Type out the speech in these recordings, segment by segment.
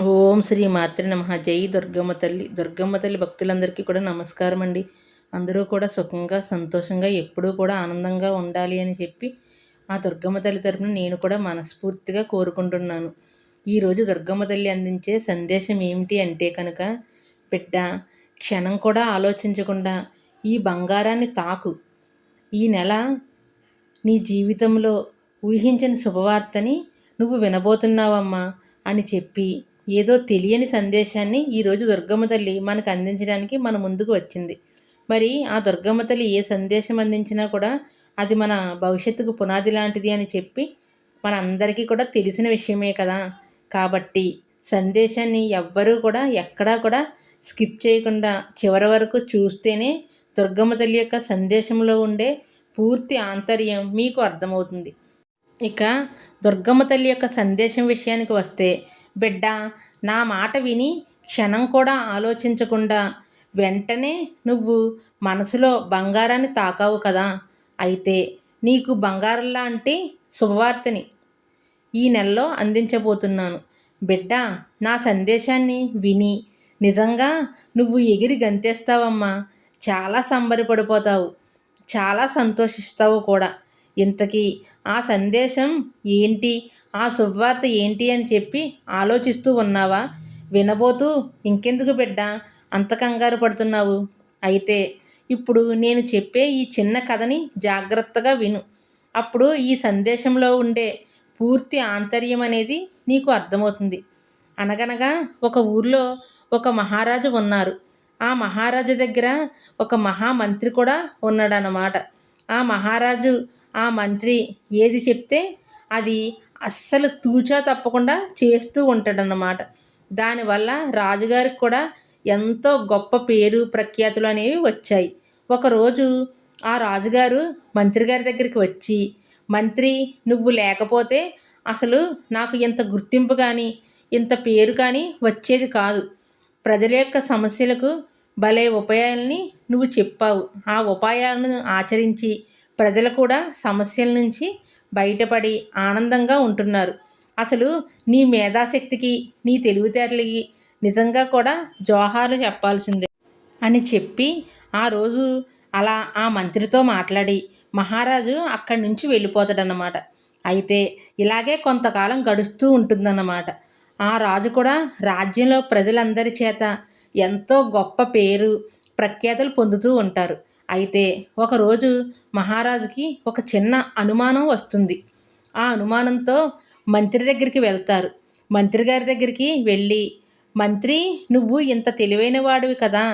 ఓం శ్రీ మాతృ నమ. జై దుర్గమ్మ తల్లి. దుర్గమ్మ తల్లి భక్తులందరికీ కూడా నమస్కారం అండి. అందరూ కూడా సుఖంగా సంతోషంగా ఎప్పుడూ కూడా ఆనందంగా ఉండాలి అని చెప్పి ఆ దుర్గమ్మ తల్లి తరపున నేను కూడా మనస్ఫూర్తిగా కోరుకుంటున్నాను. ఈరోజు దుర్గమ్మ తల్లి అందించే సందేశం ఏమిటి అంటే కనుక బిడ్డ క్షణం కూడా ఆలోచించకుండా ఈ బంగారాన్ని తాకు. ఈ నెల నీ జీవితంలో ఊహించిన శుభవార్తని నువ్వు వినబోతున్నావమ్మా అని చెప్పి ఏదో తెలియని సందేశాన్ని ఈరోజు దుర్గమ్మ తల్లి మనకు అందించడానికి మన ముందుకు వచ్చింది. మరి ఆ దుర్గమ్మ తల్లి ఏ సందేశం అందించినా కూడా అది మన భవిష్యత్తుకు పునాది లాంటిది అని చెప్పి మన అందరికీ కూడా తెలిసిన విషయమే కదా. కాబట్టి సందేశాన్ని ఎవ్వరూ కూడా ఎక్కడా కూడా స్కిప్ చేయకుండా చివరి వరకు చూస్తేనే దుర్గమ్మ తల్లి యొక్క సందేశంలో ఉండే పూర్తి ఆంతర్యం మీకు అర్థమవుతుంది. ఇక దుర్గమ్మ తల్లి యొక్క సందేశం విషయానికి వస్తే బిడ్డ నా మాట విని క్షణం కూడా ఆలోచించకుండా వెంటనే నువ్వు మనసులో బంగారాన్ని తాకావు కదా. అయితే నీకు బంగారం లాంటి శుభవార్తని ఈ నెలలో అందించబోతున్నాను. బిడ్డ నా సందేశాన్ని విని నిజంగా నువ్వు ఎగిరి గంతేస్తావమ్మా. చాలా సంబరపడిపోతావు. చాలా సంతోషిస్తావు కూడా. ఇంతకీ ఆ సందేశం ఏంటి? ఆ శుభవార్త ఏంటి అని చెప్పి ఆలోచిస్తూ ఉన్నావా? వినబోతూ ఇంకెందుకు బిడ్డ? అంత కంగారు పడుతున్నావు. అయితే ఇప్పుడు నేను చెప్పే ఈ చిన్న కథని జాగ్రత్తగా విను. అప్పుడు ఈ సందేశంలో ఉండే పూర్తి ఆంతర్యం అనేది నీకు అర్థమవుతుంది. అనగనగా ఒక ఊర్లో ఒక మహారాజు ఉన్నారు. ఆ మహారాజు దగ్గర ఒక మహామంత్రి కూడా ఉన్నాడన్నమాట. ఆ మహారాజు ఆ మంత్రి ఏది చెప్తే అది అస్సలు తూచా తప్పకుండా చేస్తూ ఉంటాడన్నమాట. దానివల్ల రాజుగారికి కూడా ఎంతో గొప్ప పేరు ప్రఖ్యాతులు అనేవి వచ్చాయి. ఒకరోజు ఆ రాజుగారు మంత్రి గారి దగ్గరికి వచ్చి మంత్రి నువ్వు లేకపోతే అసలు నాకు ఇంత గుర్తింపు కానీ ఇంత పేరు కానీ వచ్చేది కాదు. ప్రజల యొక్క సమస్యలకు భలే ఉపాయాలని నువ్వు చెప్పావు. ఆ ఉపాయాలను ఆచరించి ప్రజలు కూడా సమస్యల నుంచి బయటపడి ఆనందంగా ఉంటున్నారు. అసలు నీ మేధాశక్తికి నీ తెలివితేటలకి నిజంగా కూడా జోహార్లు చెప్పాల్సిందే అని చెప్పి ఆ రోజు అలా ఆ మంత్రితో మాట్లాడి మహారాజు అక్కడి నుంచి వెళ్ళిపోతాడన్నమాట. అయితే ఇలాగే కొంతకాలం గడుస్తూ ఉంటుందన్నమాట. ఆ రాజు కూడా రాజ్యంలో ప్రజలందరి చేత ఎంతో గొప్ప పేరు ప్రఖ్యాతులు పొందుతూ ఉంటారు. అయితే ఒకరోజు మహారాజుకి ఒక చిన్న అనుమానం వస్తుంది. ఆ అనుమానంతో మంత్రి దగ్గరికి వెళ్తారు. మంత్రి గారి దగ్గరికి వెళ్ళి మంత్రి నువ్వు ఇంత తెలివైన వాడివి కదా.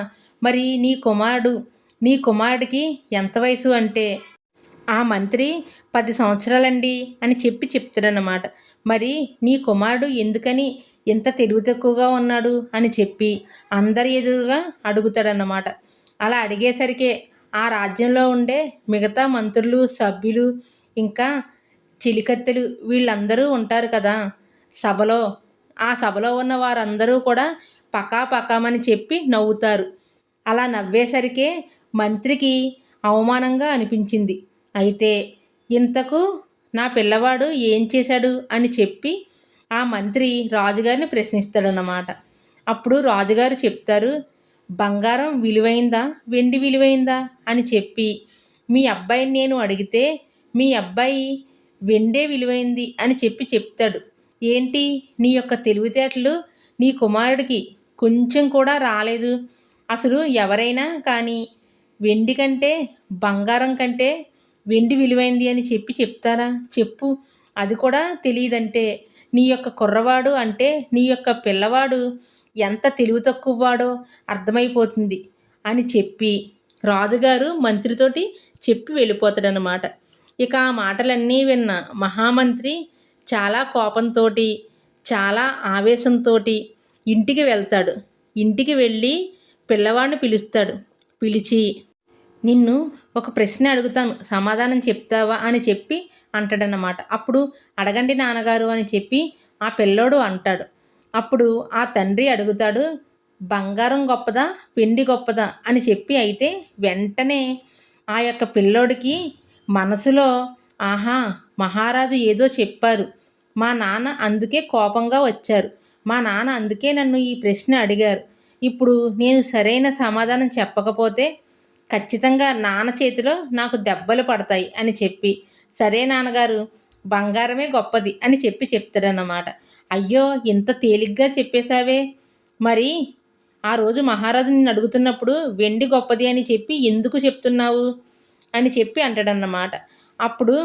మరి నీ కుమారుడు నీ కుమారుడికి ఎంత వయసు అంటే? ఆ మంత్రి పది సంవత్సరాలండి అని చెప్పి చెప్తాడనమాట మరి నీ కుమారుడు ఎందుకని ఎంత తెలివి తక్కువగా ఉన్నాడు? అని చెప్పి అందరి ఎదురుగా అడుగుతాడన్నమాట. అలా అడిగేసరికి ఆ రాజ్యంలో ఉండే మిగతా మంత్రులు సభ్యులు ఇంకా చిలికత్తెలు వీళ్ళందరూ ఉంటారు కదా. సభలో ఆ సభలో ఉన్న వారందరూ కూడా పకా పకామని చెప్పి నవ్వుతారు. అలా నవ్వేసరికే మంత్రికి అవమానంగా అనిపించింది. అయితే ఇంతకు నా పిల్లవాడు ఏం చేశాడు అని చెప్పి ఆ మంత్రి రాజుగారిని ప్రశ్నిస్తాడన్నమాట. అప్పుడు రాజుగారు చెప్తారు బంగారం విలువైందా? వెండి విలువైందా? అని చెప్పి మీ అబ్బాయిని నేను అడిగితే మీ అబ్బాయి వెండే విలువైంది అని చెప్పి చెప్తాడు. ఏంటి? నీ యొక్క తెలివితేటలు నీ కుమారుడికి కొంచెం కూడా రాలేదు. అసలు ఎవరైనా కానీ వెండి కంటే బంగారం కంటే వెండి విలువైంది అని చెప్పి చెప్తారా? చెప్పు. అది కూడా తెలియదంటే నీ యొక్క కుర్రవాడు అంటే నీ యొక్క పిల్లవాడు ఎంత తెలివి తక్కువ వాడో అర్థమైపోతుంది అని చెప్పి రాజుగారు మంత్రితోటి చెప్పి వెళ్ళిపోతాడనమాట ఇక ఆ మాటలన్నీ విన్న మహామంత్రి చాలా కోపంతో చాలా ఆవేశంతో ఇంటికి వెళ్తాడు. ఇంటికి వెళ్ళి పిల్లవాడిని పిలుస్తాడు. పిలిచి నిన్ను ఒక ప్రశ్న అడుగుతాను. సమాధానం చెప్తావా? అని చెప్పి అంటాడన్నమాట. అప్పుడు అడగండి నాన్నగారు అని చెప్పి ఆ పిల్లోడు అంటాడు. అప్పుడు ఆ తండ్రి అడుగుతాడు బంగారం గొప్పదా? పిండి గొప్పదా? అని చెప్పి అయితే వెంటనే ఆ యొక్క పిల్లోడికి మనసులో ఆహా మహారాజు ఏదో చెప్పారు. మా నాన్న అందుకే కోపంగా వచ్చారు. మా నాన్న అందుకే నన్ను ఈ ప్రశ్న అడిగారు. ఇప్పుడు నేను సరైన సమాధానం చెప్పకపోతే ఖచ్చితంగా నాన్న చేతిలో నాకు దెబ్బలు పడతాయి అని చెప్పి సరే నాన్నగారు బంగారమే గొప్పది అని చెప్పి చెప్తాడన్నమాట. అయ్యో ఇంత తేలిగ్గా చెప్పేశావే. మరి ఆ రోజు మహారాజు నిన్ను అడుగుతున్నప్పుడు వెండి గొప్పది అని చెప్పి ఎందుకు చెప్తున్నావు అని చెప్పి అంటాడన్నమాట. అప్పుడు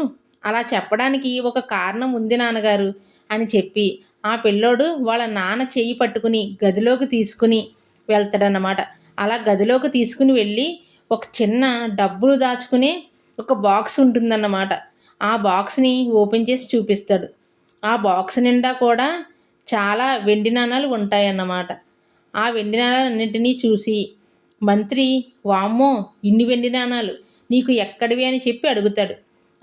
అలా చెప్పడానికి ఒక కారణం ఉంది నాన్నగారు అని చెప్పి ఆ పిల్లోడు వాళ్ళ నాన్న చెయ్యి పట్టుకుని గదిలోకి తీసుకుని వెళ్తాడన్నమాట. అలా గదిలోకి తీసుకుని వెళ్ళి ఒక చిన్న డబ్బులు దాచుకునే ఒక బాక్స్ ఉంటుందన్నమాట. ఆ బాక్స్ని ఓపెన్ చేసి చూపిస్తాడు. ఆ బాక్స్ నిండా కూడా చాలా వెండి నాణాలు ఉంటాయన్నమాట. ఆ వెండి నాణాలన్నింటినీ చూసి మంత్రి వామ్మో ఇన్ని వెండి నాణాలు. నీకు ఎక్కడివి? అని చెప్పి అడుగుతాడు.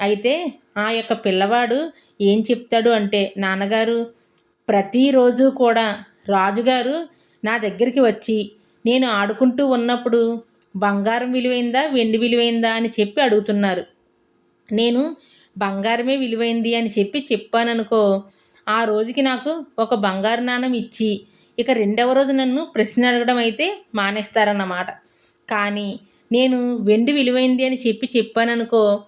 అయితే ఆ యొక్క పిల్లవాడు ఏం చెప్తాడు అంటే నాన్నగారు ప్రతిరోజు కూడా రాజుగారు నా దగ్గరికి వచ్చి నేను ఆడుకుంటూ ఉన్నప్పుడు బంగారం విలువైందా వెండి విలువైందా అని చెప్పి అడుగుతున్నారు. నేను బంగారమే విలువైంది అని చెప్పి చెప్పాననుకో ఆ రోజుకి నాకు ఒక బంగారు నాణం ఇచ్చి ఇక రెండవ రోజు నన్ను ప్రశ్న అడగడం అయితే మానేస్తారన్నమాట. కానీ నేను వెండి విలువైంది అని చెప్పి చెప్పాననుకో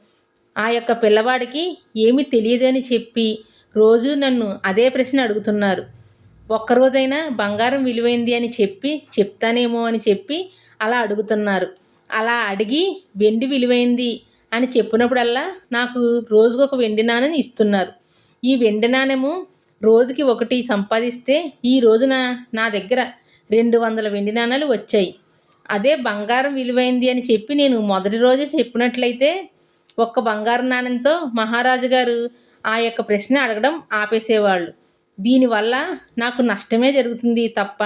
ఆ యొక్క పిల్లవాడికి ఏమీ తెలియదు అని చెప్పి రోజు నన్ను అదే ప్రశ్న అడుగుతున్నారు. ఒక్కరోజైనా బంగారం విలువైంది అని చెప్పి చెప్తానేమో అని చెప్పి అలా అడుగుతున్నారు. అలా అడిగి వెండి విలువైంది అని చెప్పినప్పుడల్లా నాకు రోజుకు ఒక వెండి నాణ్యం ఇస్తున్నారు. ఈ వెండి నాణ్యము రోజుకి ఒకటి సంపాదిస్తే ఈ రోజున నా దగ్గర రెండు వందల వెండి నాణాలు వచ్చాయి. అదే బంగారం విలువైంది అని చెప్పి నేను మొదటి రోజే చెప్పినట్లయితే ఒక్క బంగారు నాణ్యంతో మహారాజు గారు ఆ యొక్క ప్రశ్న అడగడం ఆపేసేవాళ్ళు. దీనివల్ల నాకు నష్టమే జరుగుతుంది తప్ప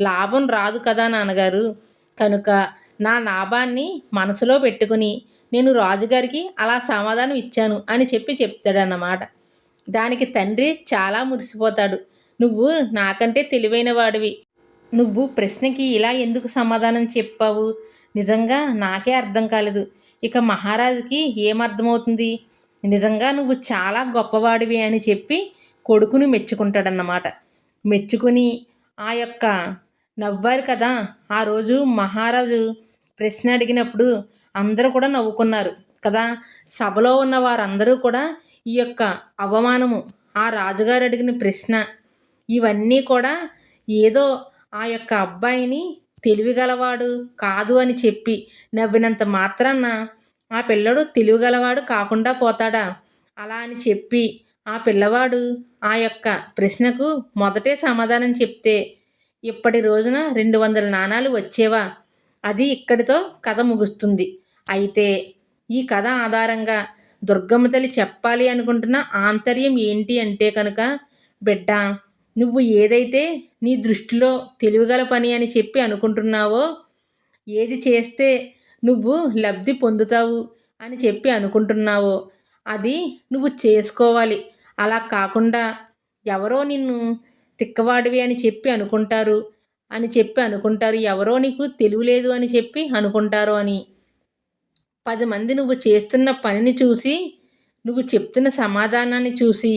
లాభం రాదు కదా నాన్నగారు. కనుక నా లాభాన్ని మనసులో పెట్టుకుని నేను రాజుగారికి అలా సమాధానం ఇచ్చాను అని చెప్పి చెప్తాడన్నమాట. దానికి తండ్రి చాలా మురిసిపోతాడు. నువ్వు నాకంటే తెలివైన వాడివి నువ్వు ప్రశ్నకి ఇలా ఎందుకు సమాధానం చెప్పావు? నిజంగా నాకే అర్థం కాలేదు. ఇక మహారాజుకి ఏమర్థమవుతుంది నిజంగా నువ్వు చాలా గొప్పవాడివి అని చెప్పి కొడుకుని మెచ్చుకుంటాడన్నమాట. మెచ్చుకుని ఆ యొక్క నవ్వారు కదా ఆ రోజు మహారాజు ప్రశ్న అడిగినప్పుడు అందరూ కూడా నవ్వుకున్నారు కదా. సభలో ఉన్న వారందరూ కూడా ఈ యొక్క అవమానము ఆ రాజుగారు అడిగిన ప్రశ్న ఇవన్నీ కూడా ఏదో ఆ యొక్క అబ్బాయిని తెలివిగలవాడు కాదు అని చెప్పి నవ్వినంత మాత్రాన ఆ పిల్లడు తెలివిగలవాడు కాకుండా పోతాడా? అలా అని చెప్పి ఆ పిల్లవాడు ఆ యొక్క ప్రశ్నకు మొదటే సమాధానం చెప్తే ఇప్పటి రోజున రెండు వందల నాణాలు వచ్చేవా? అది ఇక్కడితో కథ ముగుస్తుంది. అయితే ఈ కథ ఆధారంగా దుర్గమ్మ తల్లి చెప్పాలి అనుకుంటున్న ఆంతర్యం ఏంటి అంటే కనుక బిడ్డ నువ్వు ఏదైతే నీ దృష్టిలో తెలివిగల పని అని చెప్పి అనుకుంటున్నావో ఏది చేస్తే నువ్వు లబ్ధి పొందుతావు అని చెప్పి అనుకుంటున్నావో అది నువ్వు చేసుకోవాలి. అలా కాకుండా ఎవరో నిన్ను తిక్కవాడివి అని చెప్పి అనుకుంటారు అని చెప్పి అనుకుంటారు. ఎవరో నీకు తెలివి లేదు అని చెప్పి అనుకుంటారు అని. పది మంది నువ్వు చేస్తున్న పనిని చూసి నువ్వు చెప్తున్న సమాధానాన్ని చూసి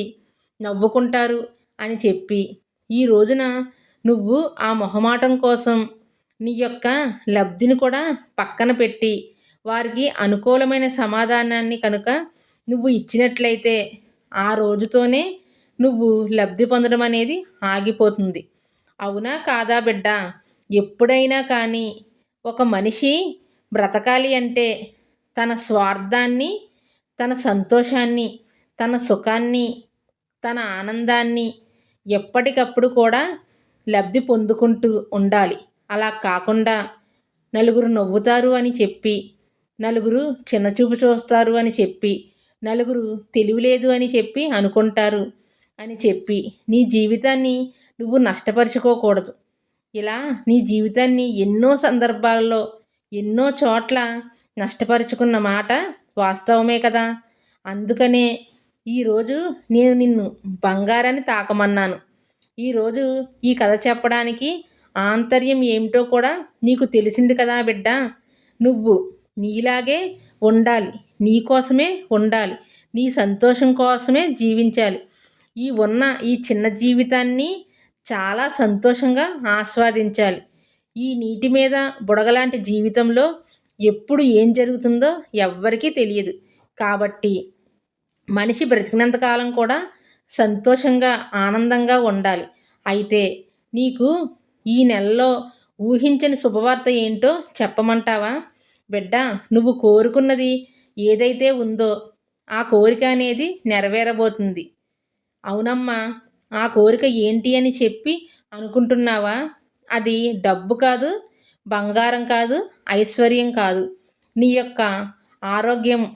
నవ్వుకుంటారు అని చెప్పి ఈ రోజున నువ్వు ఆ మొహమాటం కోసం నీ యొక్క లబ్ధిని కూడా పక్కన పెట్టి వారికి అనుకూలమైన సమాధానాన్ని కనుక నువ్వు ఇచ్చినట్లయితే ఆ రోజుతోనే నువ్వు లబ్ధి పొందడం అనేది ఆగిపోతుంది. అవునా కాదా బిడ్డ? ఎప్పుడైనా కానీ ఒక మనిషి బ్రతకాలి అంటే తన స్వార్థాన్ని తన సంతోషాన్ని తన సుఖాన్ని తన ఆనందాన్ని ఎప్పటికప్పుడు కూడా లబ్ధి పొందుకుంటూ ఉండాలి. అలా కాకుండా నలుగురు నవ్వుతారు అని చెప్పి నలుగురు చిన్నచూపు చూస్తారు అని చెప్పి నలుగురు తెలివిలేదు అని చెప్పి అనుకుంటారు అని చెప్పి నీ జీవితాన్ని నువ్వు నష్టపరుచుకోకూడదు. ఇలా నీ జీవితాన్ని ఎన్నో సందర్భాల్లో ఎన్నో చోట్ల నష్టపరుచుకున్న మాట వాస్తవమే కదా? అందుకనే ఈరోజు నేను నిన్ను బంగారాన్ని తాకమన్నాను. ఈరోజు ఈ కథ చెప్పడానికి ఆంతర్యం ఏమిటో కూడా నీకు తెలిసింది కదా బిడ్డ? నువ్వు నీలాగే ఉండాలి. నీ కోసమే ఉండాలి. నీ సంతోషం కోసమే జీవించాలి. ఈ ఉన్న ఈ చిన్న జీవితాన్ని చాలా సంతోషంగా ఆస్వాదించాలి. ఈ నీటి మీద బుడగలాంటి జీవితంలో ఎప్పుడు ఏం జరుగుతుందో ఎవ్వరికీ తెలియదు. కాబట్టి మనిషి బ్రతికినంతకాలం కూడా సంతోషంగా ఆనందంగా ఉండాలి. అయితే నీకు ఈ నెలలో ఊహించని శుభవార్త ఏంటో చెప్పమంటావా? బిడ్డ నువ్వు కోరుకున్నది ఏదైతే ఉందో ఆ కోరిక అనేది నెరవేరబోతుంది. అవునమ్మా ఆ కోరిక ఏంటి అని చెప్పి అనుకుంటున్నావా? అది డబ్బు కాదు బంగారం కాదు ఐశ్వర్యం కాదు. నీ యొక్క ఆరోగ్యం.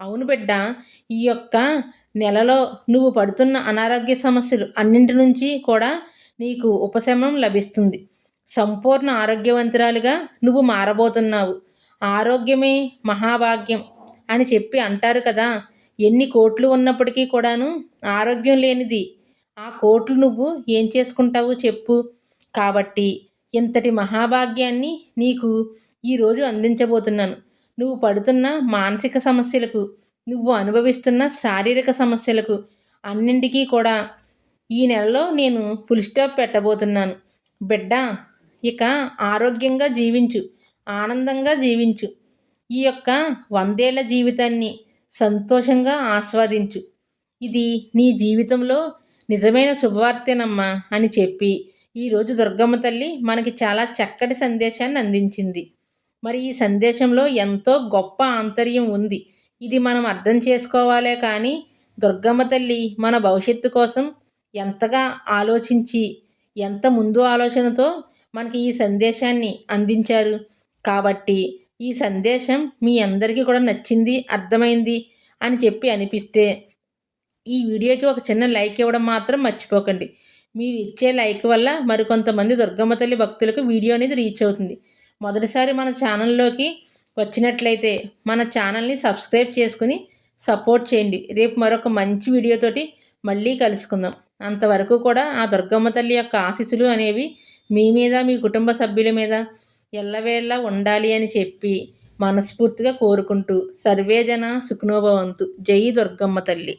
అవును బిడ్డ ఈ యొక్క నెలలో నువ్వు పడుతున్న అనారోగ్య సమస్యలు అన్నింటి నుంచి కూడా నీకు ఉపశమనం లభిస్తుంది. సంపూర్ణ ఆరోగ్యవంతురాలుగా నువ్వు మారబోతున్నావు. ఆరోగ్యమే మహాభాగ్యం అని చెప్పి అంటారు కదా. ఎన్ని కోట్లు ఉన్నప్పటికీ కూడాను ఆరోగ్యం లేనిది. ఆ కోట్లు నువ్వు ఏం చేసుకుంటావు చెప్పు. కాబట్టి ఇంతటి మహాభాగ్యాన్ని నీకు ఈరోజు అందించబోతున్నాను. నువ్వు పడుతున్న మానసిక సమస్యలకు నువ్వు అనుభవిస్తున్న శారీరక సమస్యలకు అన్నింటికీ కూడా ఈ నెలలో నేను ఫుల్ స్టాప్ పెట్టబోతున్నాను. బిడ్డ ఇక ఆరోగ్యంగా జీవించు ఆనందంగా జీవించు. ఈ యొక్క వందేళ్ళ జీవితాన్ని సంతోషంగా ఆస్వాదించు. ఇది నీ జీవితంలో నిజమైన శుభవార్తేనమ్మా అని చెప్పి ఈరోజు దుర్గమ్మ తల్లి మనకి చాలా చక్కటి సందేశాన్ని అందించింది. మరి ఈ సందేశంలో ఎంతో గొప్ప ఆంతర్యం ఉంది. ఇది మనం అర్థం చేసుకోవాలే కానీ దుర్గమ్మ తల్లి మన భవిష్యత్తు కోసం ఎంతగా ఆలోచించి ఎంత ముందు ఆలోచనతో మనకి ఈ సందేశాన్ని అందించారు. కాబట్టి ఈ సందేశం మీ అందరికీ కూడా నచ్చింది అర్థమైంది అని చెప్పి అనిపిస్తే ఈ వీడియోకి ఒక చిన్న లైక్ ఇవ్వడం మాత్రం మర్చిపోకండి. మీరు ఇచ్చే లైక్ వల్ల మరికొంతమంది దుర్గమ్మ తల్లి భక్తులకు వీడియో అనేది రీచ్ అవుతుంది. మొదటిసారి మన ఛానల్లోకి వచ్చినట్లయితే మన ఛానల్ని సబ్స్క్రైబ్ చేసుకుని సపోర్ట్ చేయండి. రేపు మరొక మంచి వీడియోతోటి మళ్ళీ కలుసుకుందాం. అంతవరకు కూడా ఆ దుర్గమ్మ తల్లి యొక్క ఆశీస్సులు అనేవి మీ మీద మీ కుటుంబ సభ్యుల మీద ఎల్లవేళ్ళ ఉండాలి అని చెప్పి మనస్ఫూర్తిగా కోరుకుంటూ సర్వేజన సుఖనోభవంతు జై దుర్గమ్మ తల్లి.